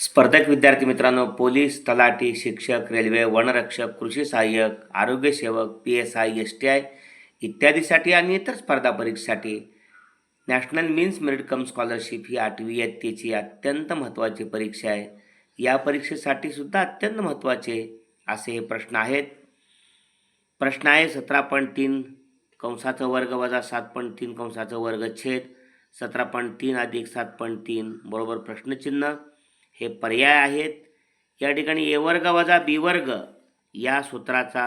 स्पर्धक विद्यार्थी मित्रांनो पोलीस तलाठी शिक्षक रेल्वे वनरक्षक कृषी सहाय्यक आरोग्य सेवक P S I S T I इत्यादीसाठी आणि इतर स्पर्धा परीक्षेसाठी national means merit cum scholarship ही आठवी इयत्तेची अत्यंत महत्त्वाची परीक्षा आहे. या परीक्षेसाठी सुद्धा अत्यंत महत्त्वाचे असे हे प्रश्न आहेत. प्रश्न आहे सतरा पॉईंट तीन कंसाचं वर्ग वजा सात पॉईंट तीन कंसाचं वर्ग छेद सतरा पॉईंट तीन अधिक सात पॉईंट तीन बरोबर प्रश्नचिन्ह. हे पर्याय आहेत. या ठिकाणी ए वर्ग वजा बी वर्ग या सूत्राचा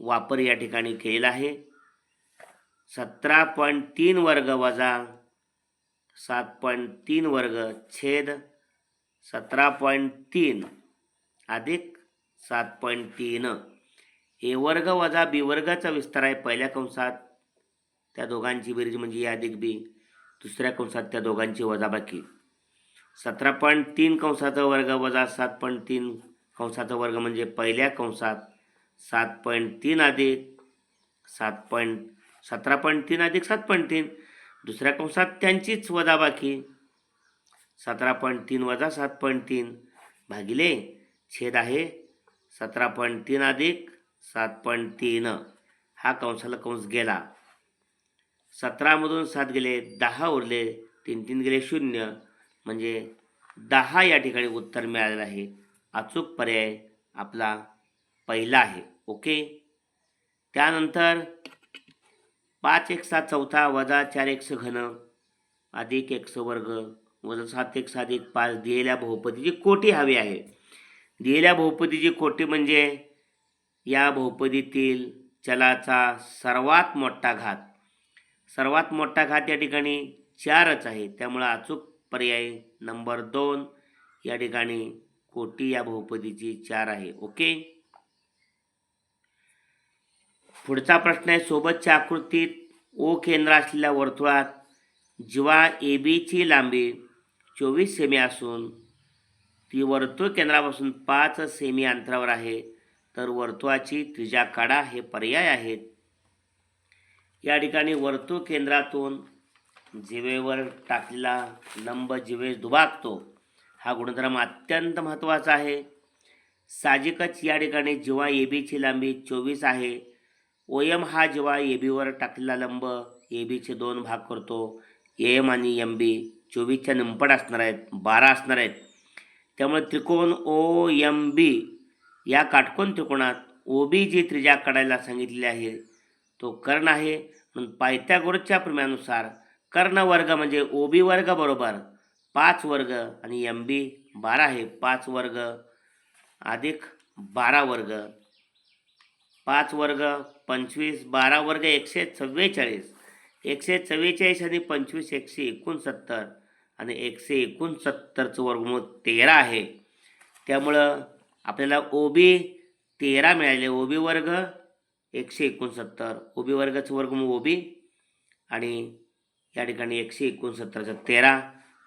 वापर या ठिकाणी केलेला आहे. सतरा पॉईंट तीन वर्ग वजा सात पॉईंट तीन वर्ग छेद सतरा पॉईंट तीन अधिक सात पॉईंट तीन. ए वर्ग वजा बी वर्गाचा विस्तार आहे पहिल्या कंसात. त्या दोघांची बेरीज म्हणजे ए अधिक बी दुसऱ्या कंसात त्या दोघांची वजाबाकी. सतरा पॉईंट तीन कंसाचा वर्ग वजा सात पॉईंट तीन कंसाचा वर्ग म्हणजे पहिल्या कंसात सात पॉईंट तीन अधिक सात पॉईंट सतरा पॉईंट तीन अधिक सात पॉईंट तीन. दुसऱ्या कंसात त्यांचीच वजाबाकी सतरा पॉईंट तीन वजा सात पॉईंट तीन भागिले छेद आहे सतरा पॉईंट तीन अधिक सात पॉईंट तीन. हा कंसाला कंस गेला. सतरामधून सात गेले दहा उरले तीन तीन गेले शून्य. म्हणजे दहा या ठिकाणी उत्तर मिळालेलं आहे. अचूक पर्याय आपला पहिला आहे. ओके? त्यानंतर पाच एक सात चौथा वजा चार एक्स घन अधिक एक्स वर्ग वजा सात एक सात एक पाच दिलेल्या बहुपदीची कोटी हवी आहे. दिलेल्या बहुपदीची कोटी म्हणजे या बहुपदीतील चलाचा सर्वात मोठा घात. सर्वात मोठा घात या ठिकाणी चारच आहे. त्यामुळं अचूक पर्याय नंबर दोन या ठिकाणी कोटी या बहुपदीची चार आहे. ओके? पुढचा प्रश्न आहे सोबतच्या आकृतीत ओ केंद्र असलेल्या वर्तुळात जिवा ए बीची लांबी चोवीस सेमी असून ती वर्तुळ केंद्रापासून पाच सेमी अंतरावर आहे. तर वर्तुळाची त्रिजा काढा हे पर्याय आहेत. या ठिकाणी वर्तुळ केंद्रातून जिवेवर टाकलेला लंब जिवेस दुभागतो हा गुणधर्म अत्यंत महत्त्वाचा आहे. साहजिकच या ठिकाणी जेव्हा ए बीची लांबी चोवीस आहे. ओ एम हा जेव्हा ए बीवर टाकलेला लंब ए बीचे दोन भाग करतो. ए एम आणि एम बी चोवीसच्या निंपट असणार आहेत बारा असणार आहेत. त्यामुळे त्रिकोण ओ एम बी या काटकोन त्रिकोणात ओ बी जी त्रिजा काढायला सांगितलेली आहे तो कर्ण आहे. म्हणून पायथ्यागोरच्या प्रमेयानुसार कर्ण वर्ग म्हणजे ओ बी वर्ग बरोबर पाच वर्ग आणि एम बी बारा आहे. पाच वर्ग अधिक बारा वर्ग. पाच वर्ग पंचवीस बारा वर्ग एकशे चव्वेचाळीस एकशे चव्वेचाळीस आणि पंचवीस एकशे एकोणसत्तर आणि एकशे एकोणसत्तरचं वर्गमूळ तेरा आहे. त्यामुळं आपल्याला ओ बी तेरा मिळाले. ओ बी वर्ग एकशे एकोणसत्तर. ओ बी वर्गाचं वर्गमूळ ओ बी आणि या ठिकाणी एकशे एकोणसत्तरचा तेरा.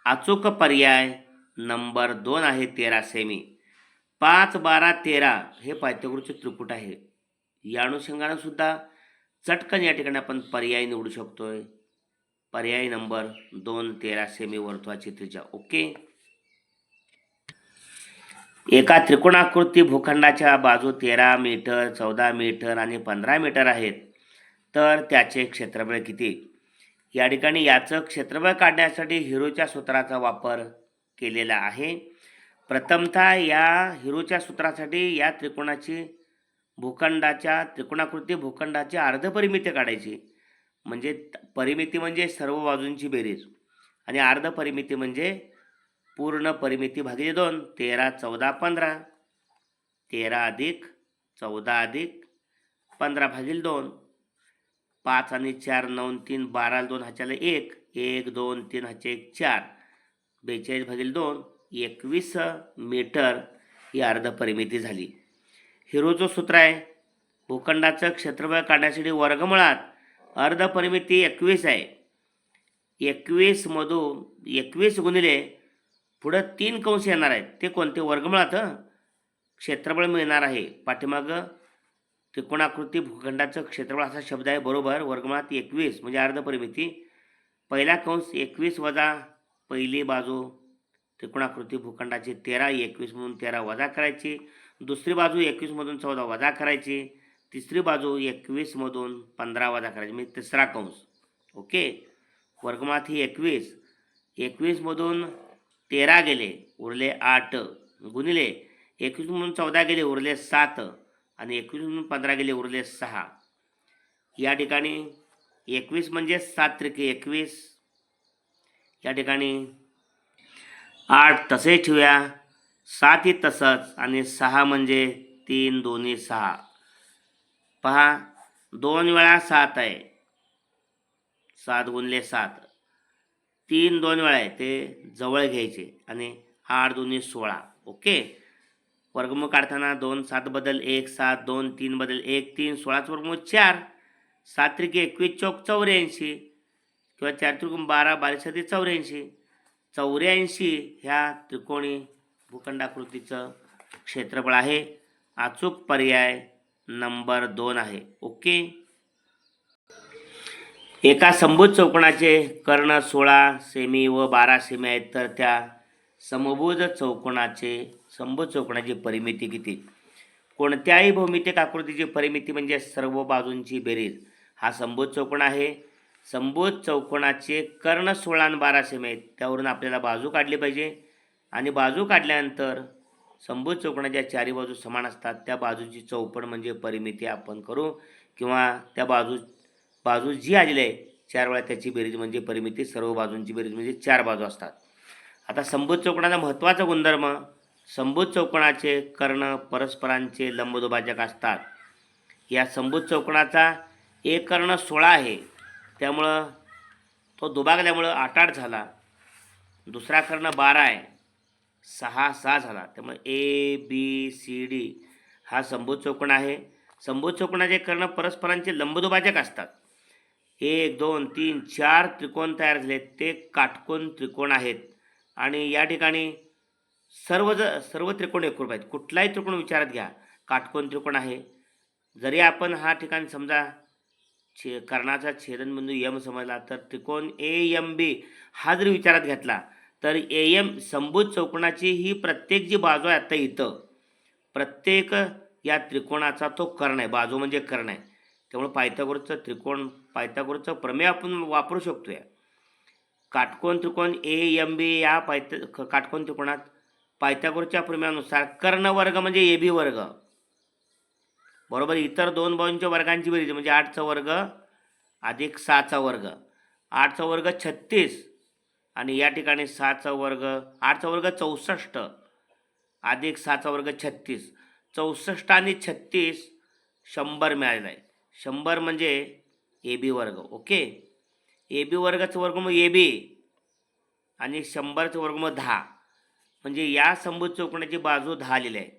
अचूक पर्याय नंबर दोन आहे तेरा सेमी. पाच बारा तेरा हे पायथ्यागोरचे त्रिकूट आहे. या अनुषंगानं सुद्धा चटकन या ठिकाणी आपण पर्याय निवडू शकतोय. पर्याय नंबर दोन तेरा सेमी वर्तुळाची त्रिजा ओके? एका त्रिकोणाकृती भूखंडाच्या बाजू तेरा मीटर चौदा मीटर आणि पंधरा मीटर आहेत. तर त्याचे क्षेत्रफळ किती? या ठिकाणी याचं क्षेत्रफळ काढण्यासाठी हिरोच्या सूत्राचा वापर केलेला आहे. प्रथमतः या हिरोच्या सूत्रासाठी या त्रिकोणाची भूखंडाच्या त्रिकोणाकृती भूखंडाची अर्धपरिमिती काढायची. म्हणजे परिमिती म्हणजे सर्व बाजूंची बेरीज आणि अर्धपरिमिती म्हणजे पूर्ण परिमिती भागिले दोन तेरा चौदा पंधरा. तेरा अधिक चौदा अधिक पंधरा भागील दोन. पाच आणि चार नऊ तीन बारा दोन ह्याच्याला एक एक दोन तीन ह्याचे एक चार. बेचाळीस भागील दोन एकवीस मीटर ही अर्धपरिमिती झाली. हिरोचं सूत्र आहे भूखंडाचं क्षेत्रफळ काढण्यासाठी वर्गमुळात अर्धपरिमिती एकवीस आहे. एकवीसमधून एकवीस गुणिले पुढं तीन कंस येणार आहेत. ते कोणते? वर्गमुळात क्षेत्रफळ मिळणार आहे. पाठीमागं त्रिकोणाकृती भूखंडाचं क्षेत्रफळ असा शब्द आहे बरोबर? वर्गमात एकवीस म्हणजे अर्धपरिमिती पहिला कंस एकवीस वजा पहिली बाजू. त्रिकोणाकृती भूखंडाची तेरा एकवीसमधून तेरा वजा करायची. दुसरी बाजू एकवीसमधून चौदा वजा करायची. तिसरी बाजू एकवीसमधून पंधरा वजा करायची म्हणजे तिसरा कंस. ओके? वर्गमात ही एकवीस. एकवीसमधून तेरा गेले उरले आठ. गुणिले एकवीसमधून चौदा गेले उरले सात. आणि एकवीसमधून पंधरा गेले उरले सहा. या ठिकाणी एकवीस म्हणजे सात त्रिके एकवीस. या ठिकाणी आठ तसे ठेवूया. सात ही तसंच आणि सहा म्हणजे तीन दोन्ही सहा. पहा दोन वेळा सात आहे. सात गुणले सात. तीन दोन वेळा आहे ते जवळ घ्यायचे आणि आठ दोन्ही सोळा. ओके? वर्गमूळ काढताना दोन सात बदल एक सात दोन तीन बदल एक तीन सोळाच वर्गमूळ चार सात एकवीस चौक चौऱ्याऐंशी किंवा चार त्रिकोण बारा बारीसाठी चौऱ्याऐंशी चौऱ्याऐंशी ह्या त्रिकोणी भूखंडाकृतीचं क्षेत्रफळ आहे. अचूक पर्याय नंबर दोन आहे. ओके? एका समभुज चौकोनाचे कर्ण सोळा सेमी व बारा सेमी आहेत तर त्या समभुज चौकोनाचे संभ चौकणाची परिमिती किती? कोणत्याही भौमितिक आकृतीची परिमिती म्हणजे सर्व बाजूंची बेरीज. हा संबोध चौकोन आहे. संबोध चौकोनाचे कर्ण सोळा आणि बारा सेम आहेत त्यावरून आपल्याला बाजू काढली पाहिजे. आणि बाजू काढल्यानंतर संबोध चौकोनाच्या चारी बाजू समान असतात. त्या बाजूची चौपण म्हणजे परिमिती आपण करू किंवा त्या बाजू बाजू जी आलेली आहे चार वेळा त्याची बेरीज म्हणजे परिमिती सर्व बाजूंची बेरीज म्हणजे चार बाजू असतात. आता संबोध चौकोनाचा महत्त्वाचा गुणधर्म समभुज चौकोनाचे कर्ण परस्परांचे लंबदुभाजक असतात. या समभुज चौकोनाचा एक कर्ण सोळा आहे. त्यामुळं तो दुभागल्यामुळं आठ आठ झाला. दुसरा कर्ण बारा आहे. सहा सहा झाला. त्यामुळे ए बी सी डी हा समभुज चौकोन आहे. समभुज चौकोनाचे कर्ण परस्परांचे लंबदुभाजक असतात. एक दोन तीन चार त्रिकोण तयार झाले. ते काटकोन त्रिकोण आहेत. आणि या ठिकाणी सर्व ज सर्व त्रिकोण एकरूप आहेत. कुठलाही त्रिकोण विचारात घ्या. काटकोन त्रिकोण आहे. जरी आपण हा ठिकाण समजा छे कर्णाचा छेदनबिंदू यम समजला तर त्रिकोण ए एम बी हा जरी विचारात घेतला तर ए एम संभूत चौकोनाची ही प्रत्येक जी बाजू आहे आता इथं प्रत्येक या त्रिकोणाचा तो कर्ण आहे. बाजू म्हणजे कर्ण आहे. त्यामुळे पायथागोरचं त्रिकोण पायथागोरचं प्रमेय आपण वापरू शकतो या काटकोन त्रिकोण ए एम बी या पायथ क- काटकोन त्रिकोणात पायथ्यागोरच्या प्रमेयानुसार कर्णवर्ग म्हणजे ए बी वर्ग. बरोबर? इतर दोन बाजूंच्या वर्गांची बेरीज म्हणजे आठचा वर्ग अधिक सहाचा वर्ग. आठचा वर्ग छत्तीस आणि या ठिकाणी सहाचा वर्ग आठचा वर्ग चौसष्ट अधिक सहाचा वर्ग छत्तीस. चौसष्ट आणि छत्तीस शंभर मिळालेला आहे. शंभर म्हणजे ए बी वर्ग ओके? ए बी वर्गाचं मग ए बी आणि शंभरचं वर्ग मग दहा. म्हणजे या संबोध चौकणाची बाजू दहा आलेली आहे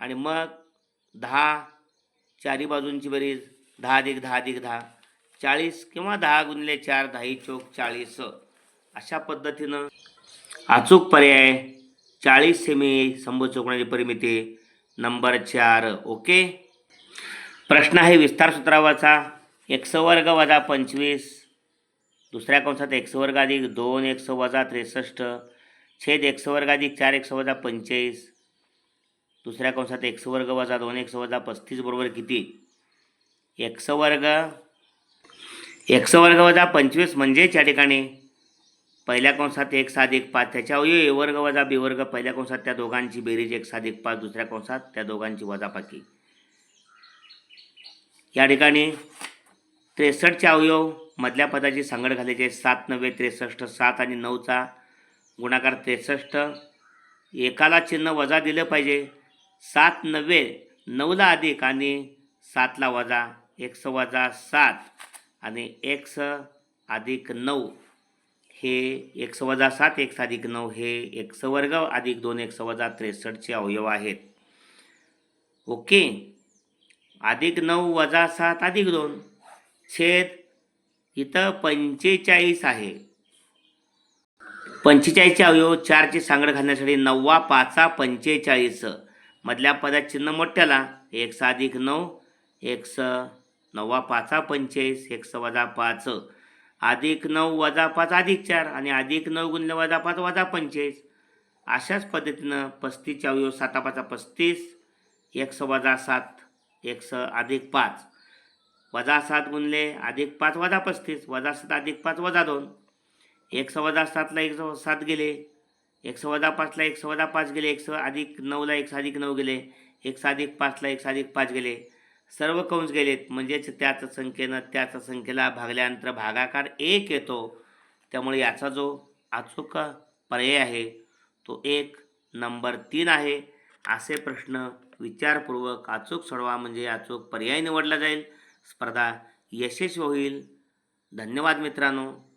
आणि मग दहा चारी बाजूंची बरीच दहा अधिक दहा अधिक दहा चाळीस किंवा दहा गुणले चार दहाही चौक चाळीस. अशा पद्धतीनं अचूक पर्याय चाळीस सेमी संबोध चौकणाची परिमिती नंबर चार ओके? प्रश्न आहे विस्तार सूत्रावरचा एक्स वर्ग वजा पंचवीस दुसऱ्या कंसात एक्स वर्ग अधिक दोन एक्स वजा त्रेसष्ट छेद एक्स वर्ग अधिक चार एक्स वजा पंचेचाळीस. दुसऱ्या कंसात एक्स वर्ग वजा दोन एक्स वजा पस्तीस बरोबर किती? एक्स वर्ग. एक्स वर्ग वजा पंचवीस म्हणजेच या ठिकाणी पहिल्या कंसात एक्स एक पाच त्याच्या अवयव ए वर्ग वजा बी वर्ग. पहिल्या कंसात त्या दोघांची बेरीज एक्स एक पाच दुसऱ्या कंसात त्या दोघांची वजापाकी या ठिकाणी त्रेसष्टचे अवयव मधल्या पदाची सांगड घालायची सात नव्वे त्रेसष्ट सात आणि नऊचा गुणाकार त्रेसष्ट. एकाला चिन्ह वजा दिलं पाहिजे. सात नव्वे नऊला अधिक आणि सातला वजा एक्स वजा सात आणि एक्स अधिक नऊ. हे एक्स वजा सात एक्स अधिक नऊ हे एक्स वर्ग अधिक दोन एक्स वजा त्रेसष्टचे अवयव आहेत. ओके? अधिक नऊ वजा सात अधिक दोन. छेद इथं पंचेचाळीस आहे. पंचेचाळीसचे अवयव चारची सांगड घालण्यासाठी नववा पाचा पंचेचाळीस. मधल्या पदात चिन्ह मोठ्याला एक्स अधिक नऊ एक स नववा पाचा पंचेचाळीस स वजा पाच. अधिक नऊ वजा पाच अधिक चार आणि अधिक नऊ गुणले वजा पाच वजा पंचेचाळीस. अशाच पद्धतीनं पस्तीसच्या अवयव सातापाचा पस्तीस एक स वजा सात एक स अधिक पाच. वजा सात गुणले अधिक पाच वजा पस्तीस. वजा सात अधिक पाच वजा दोन. एक स वजा सातला एक सव्वा सात गेले एक स वजा पाचला एक स वजा पाच गेले एक स अधिक नऊला एक साधिक अधिक नऊ गेले एक स अधिक पाचला एक साधिक अधिक पाच गेले. सर्व कंस गेलेत म्हणजेच त्याच संख्येनं त्याच संख्येला भागल्यानंतर भागाकार एक येतो. त्यामुळे याचा जो अचूक पर्याय आहे तो एक नंबर तीन आहे. असे प्रश्न विचारपूर्वक अचूक सोडवा म्हणजे अचूक पर्याय निवडला जाईल. स्पर्धा यशस्वी होईल. धन्यवाद मित्रांनो.